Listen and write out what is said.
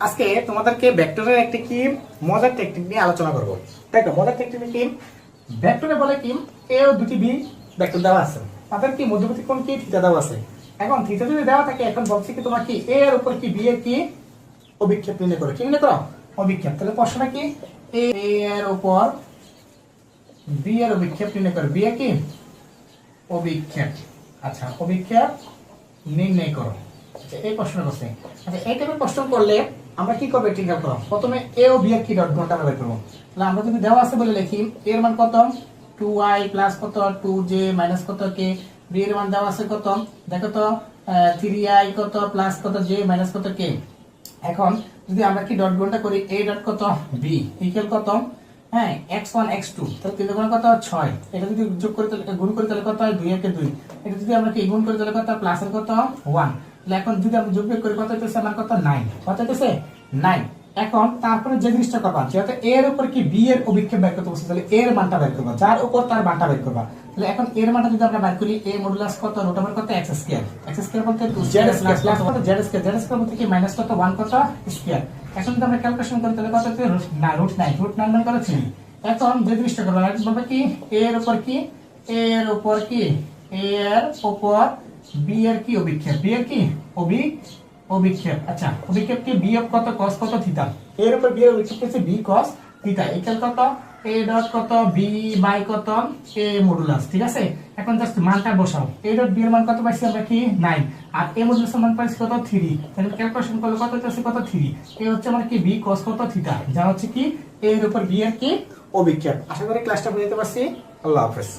আজকে তোমাদেরকে ভেক্টরের একটি কি? মজার টেকনিক নিয়ে আলোচনা করব। দেখো, মজার টেকনিক কি? ভেক্টরে বলে কি? এ ও দুটি বি ভেক্টর দেওয়া আছে। তাদের কি মধ্যবর্তী কোণ কি? থিটা দেওয়া আছে। এখন থিটা যদি দেওয়া থাকে, এখন বলছি কি তোমার কি? এ এর উপর কি বি এর কি? অভিক্ষেপ নির্ণয় করো। কি নির্ণয় করো? অভিক্ষেপ। তাহলে প্রশ্নটা কি? এ এর উপর বি এর অভিক্ষেপ নির্ণয় করো। বি এর কি? অভিক্ষেপ। আচ্ছা অভিক্ষেপ নির্ণয় করো। আচ্ছা এই প্রশ্ন করছে। আচ্ছা এই টাইপের প্রশ্ন করলে আমরা কি করব? ঠিক করো প্রথমে এ ও বি এর কি ডট ঘণ্টা বের করব। তাহলে আমরা যদি দেওয়া আছে বলে লিখি এর মান কত? টু প্লাস কত? টু জে মাইনাস কত? কে বি এর মান দেওয়া আছে কত? দেখো তো থ্রি আই কত প্লাস কত? জে মাইনাস কত? কে এখন যদি আমরা কি ডট গুণটা করি, a ডট কত? B ইকুয়াল কত? হ্যাঁ x1 x2 তাহলে তিন গুণ কত? 6 এটা যদি যোগ করি তাহলে গুণ করি তাহলে কত হয়? 2 এর 2 এটা যদি আমরা কি গুণ করি তাহলে কত? প্লাস এর কত? 1 তাহলে এখন যদি আমরা যোগ বিয়োগ করি কত হইতেছে? আমার কত? 9 কত হইতেছে? 9 এখন তারপরে যে জিনিসটা করবা যেহেতু এর উপর কি b এর অভিক্ষেপ বের করতে বলছে তাহলে এর মানটা বের করবা। যার উপর তার মানটা বের করবা। তাহলে এখন এর মানটা যদি আমরা বের করি a মডুলাস কত? রুট ওভার কত? x স্কয়ার x স্কয়ার বলতে 2 z স্কয়ার প্লাস কত? z স্কয়ার z স্কয়ার বলতে কি? মাইনাস কত? 1 কত? স্কয়ার এখন যদি আমরা ক্যালকুলেশন করি তাহলে কত হচ্ছে না রুট 9 রুট 9 মানে কত? 3 এখন যে জিনিসটা করবা বলবে কি এর উপর কি? এর উপর কি? এর উপর b এর কি অভিক্ষেপ? B এর কি? অভি, অভিক্ষেপ। আচ্ছা অভিক্ষেপ কি? বিয়োগ কত? কত? এর উপর বিয়োগ অভিক্ষেপ হচ্ছে ইকুয়াল কত? A ডট কত? B বাই কত? A মডুলাস ঠিক আছে? এখন জাস্ট মানটা বসাও। A ডট b এর মান কত পাইছি আমরা কি? 9 আর a মডুলাস মান পাইছি কত? 3 তাহলে ক্যালকুলেশন করলে কত হচ্ছে কত? 3 এ হচ্ছে আমার কি? B cos কত? থিটা যা হচ্ছে কি? এর উপর b এর কি? অভিক্ষেপ। আশা করি ক্লাসটা বুঝতে পারছি। আল্লাহ হাফেজ।